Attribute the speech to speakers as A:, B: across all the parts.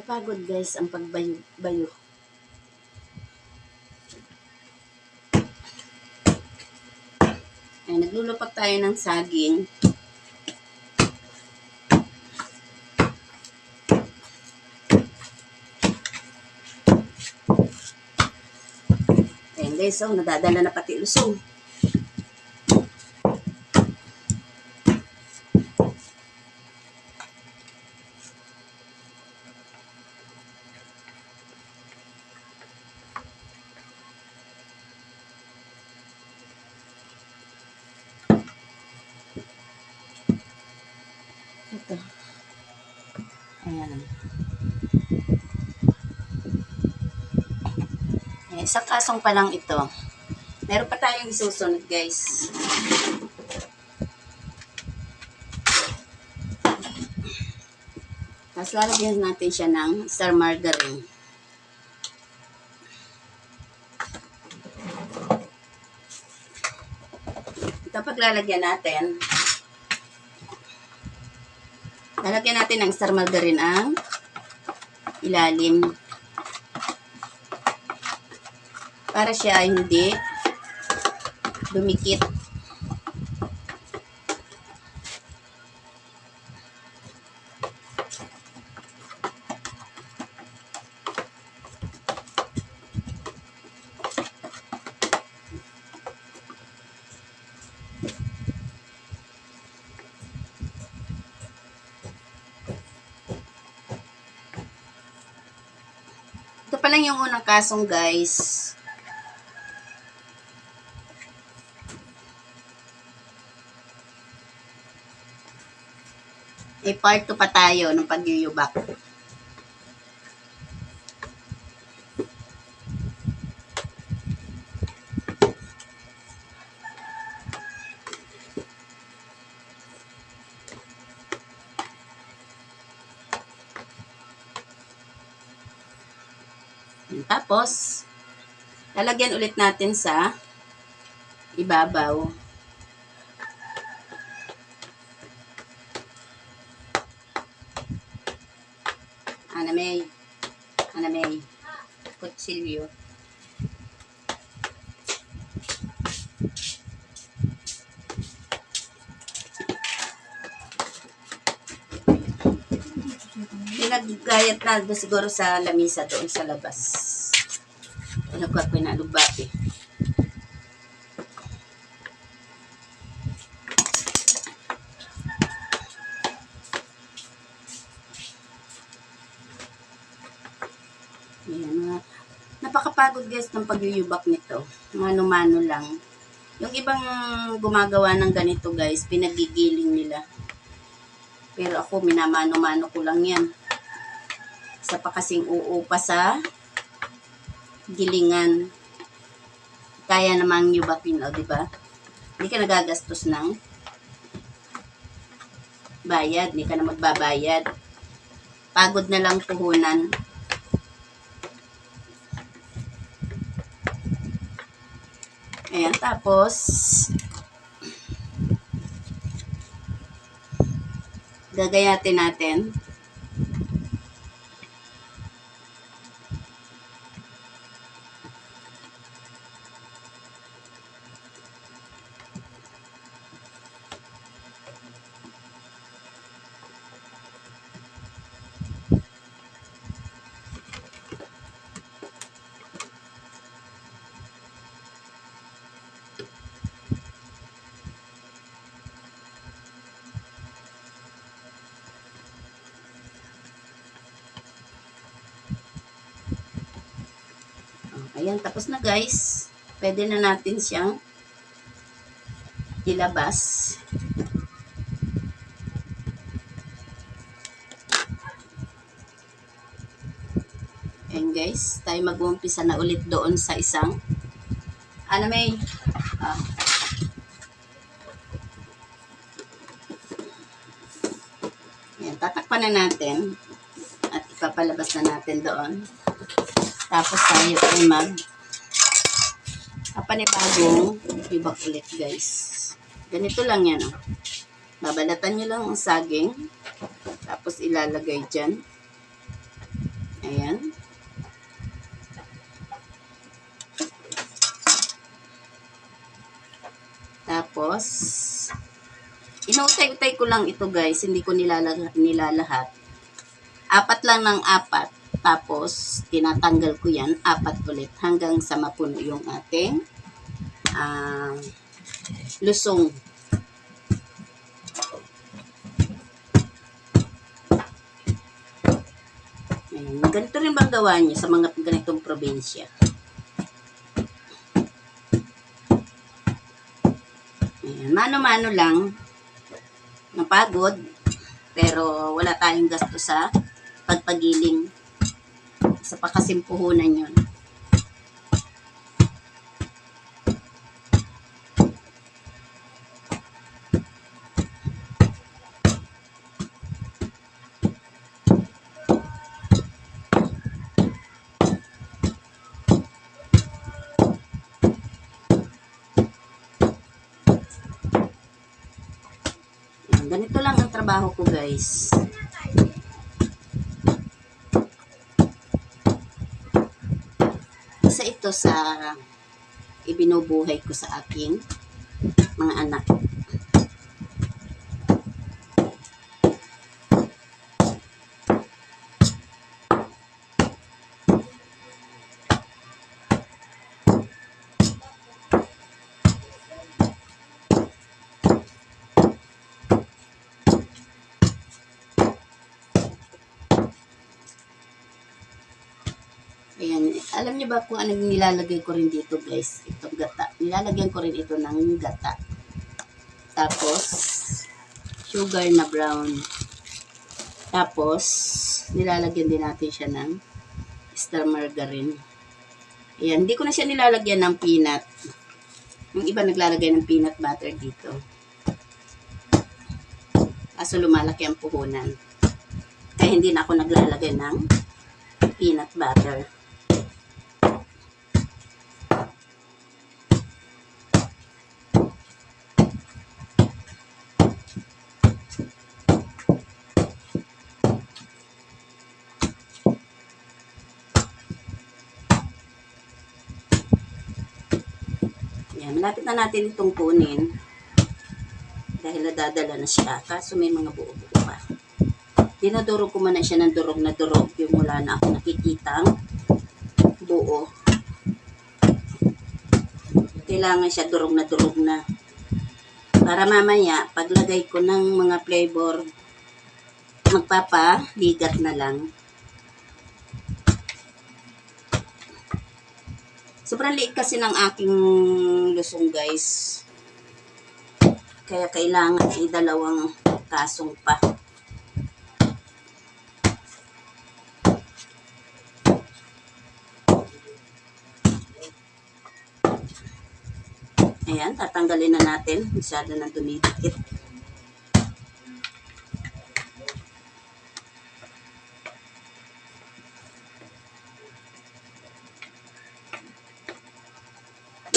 A: Napagod guys ang pagbayo-bayo. Ay, naglulupak tayo ng saging. Ayan guys, oh, nadadala na pati lusong. Sa kasong pa lang ito. Meron pa tayong isusunod, guys. Tapos lalagyan natin siya ng star margarine. Ito paglalagyan natin, lalagyan natin ng star margarine ang ilalim para siya hindi dumikit. Ito pa lang yung unang kasong guys. Eh, part 2 pa tayo ng pagyuyubak. Tapos, lalagyan ulit natin sa ibabaw. May. Ana May. Kutsilyo. Pinaggayat na siguro sa lamisa doon sa labas. Ano ko ako inalugbati. Ayan, napakapagod guys ng pagyuyubak nito. Mano-mano lang. Yung ibang gumagawa ng ganito guys, pinagigiling nila. Pero ako, minamano-mano ko lang yan. Isa pa kasing uupa sa gilingan. Kaya namang yubakin, o, di ba? Hindi ka nagagastos ng bayad. Hindi ka na magbabayad. Pagod na lang puhunan. Ayan, tapos, gagayatin natin. Ayan, tapos na guys. Pwede na natin siyang ilabas. Ayan guys, tayo mag-uumpisa na ulit doon sa isang ano may ah. Ayan, tatakpan na natin at ipapalabas na natin doon. Tapos tayo ay mag kapanibagong ibak ulit guys. Ganito lang yan. Oh. Babalatan nyo lang ang saging. Tapos ilalagay dyan. Ayan. Tapos, inuutay-utay ko lang ito guys. Hindi ko nilalahat. nilalahat. Apat lang ng apat. Tapos, tinatanggal ko yan. Apat ulit. Hanggang sa mapuno yung ating ah, lusong. Ayan. Ganito rin bang gawa niyo sa mga ganitong probinsya? Ayan. Mano-mano lang. Napagod. Pero wala tayong gasto sa pagpagiling. Sa pakasimpuhunan yun. Ganito lang ang trabaho ko guys. Isa ito sa ibinubuhay ko sa aking mga anak. Alam niyo ba kung anong nilalagay ko rin dito guys? Itong gata. Nilalagyan ko rin ito ng gata. Tapos, sugar na brown. Tapos, nilalagyan din natin siya ng star margarine. Ayan, hindi ko na siya nilalagyan ng peanut. Yung iba naglalagay ng peanut butter dito. Kaso lumalaki ang puhunan. Kaya hindi na ako naglalagay ng peanut butter. Yan, malapit na natin itong kunin. Dahil nadadala na siya. Kaso may mga buo-buo pa. Dinadurog ko muna siya ng durog na durog. Yung wala na ako nakikitang buo. Kailangan siya durog na durog na. Para mamaya, paglagay ko ng mga flavor, magpapaligat na lang. Sobrang liit kasi ng aking lusong guys. Kaya kailangan ay dalawang kasong pa. Ayan, tatanggalin na natin. Masyado na dumidikit.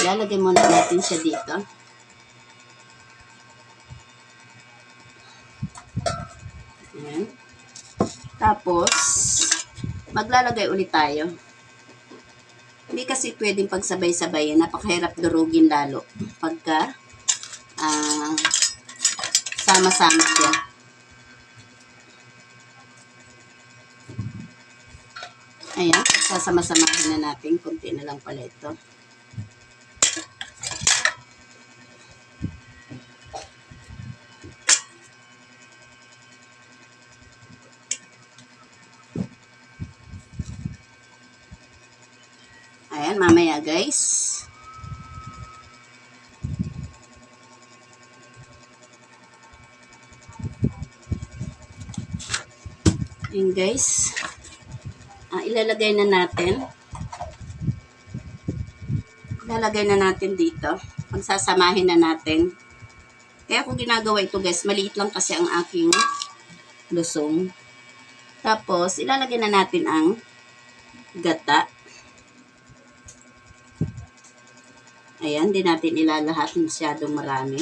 A: Ilalagay muna natin siya dito. Ayan. Tapos, maglalagay ulit tayo. Hindi kasi pwedeng pagsabay-sabayin. Napakahirap durugin lalo. Pagka ah, sama-sama siya. Ayan, sasama-samahin na natin. Kunti na lang pala ito. Ayan, mamaya guys. Ayan guys. Ah, ilalagay na natin. Ilalagay na natin dito. Pagsasamahin na natin. Kaya kung ginagawa ito guys, maliit lang kasi ang aking lusong. Tapos, ilalagay na natin ang gata. Ayan, di natin ilalahat masyadong marami.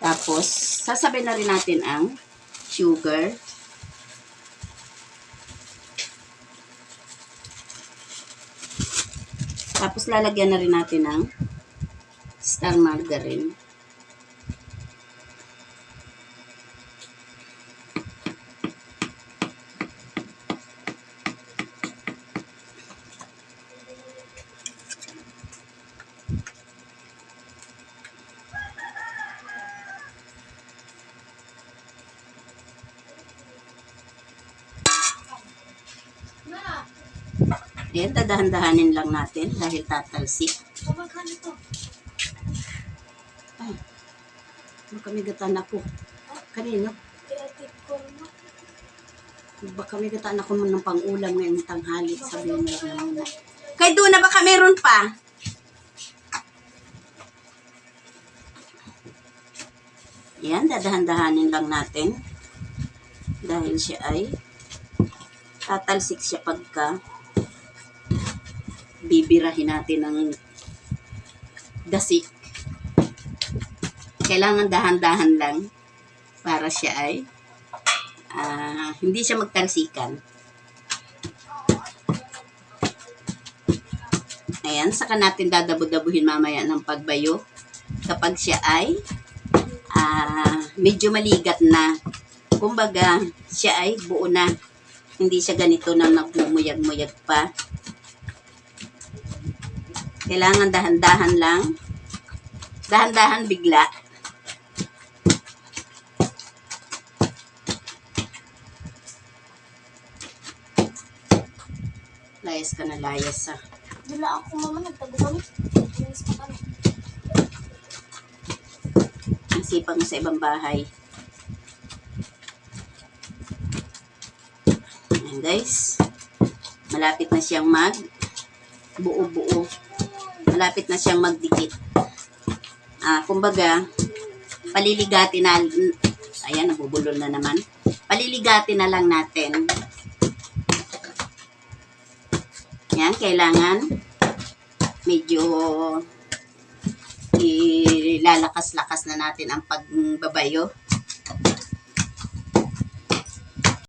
A: Tapos, sasabay na rin natin ang sugar. Tapos lalagyan na rin natin ng star margarine. Ayan, dadahan-dahanin lang natin dahil tatalsik. Ay, baka may gatan ako. Kanino? Baka may gatan ako ng pang-ulam ngayong tanghali. Sabihin mo lang muna. Kay Duna, baka meron pa. Yan, dadahan-dahanin lang natin. Dahil siya ay tatalsik siya pagka bibirahin natin ng dasik. Kailangan dahan-dahan lang para siya ay ah, hindi siya magtalsikan. Ayan, saka natin dadabu-dabuhin mamaya ng pagbayo kapag siya ay ah, medyo maligat na. Kumbaga, siya ay buo na. Hindi siya ganito na nagmumuyag-muyag pa. Kailangan dahan-dahan lang. Dahan-dahan bigla. Layas ka na layas ah.
B: Dala ako mama, nagtago kami. Inis pa kami.
A: Ang sipag mo sa ibang bahay. Ayan guys. Malapit na siyang mag buo-buo. Malapit na siyang magdikit. Ah, kumbaga, paliligati na ayan, nabubulol na naman. Paliligati na lang natin. Yan, kailangan medyo ilalakas-lakas na natin ang pagbabayo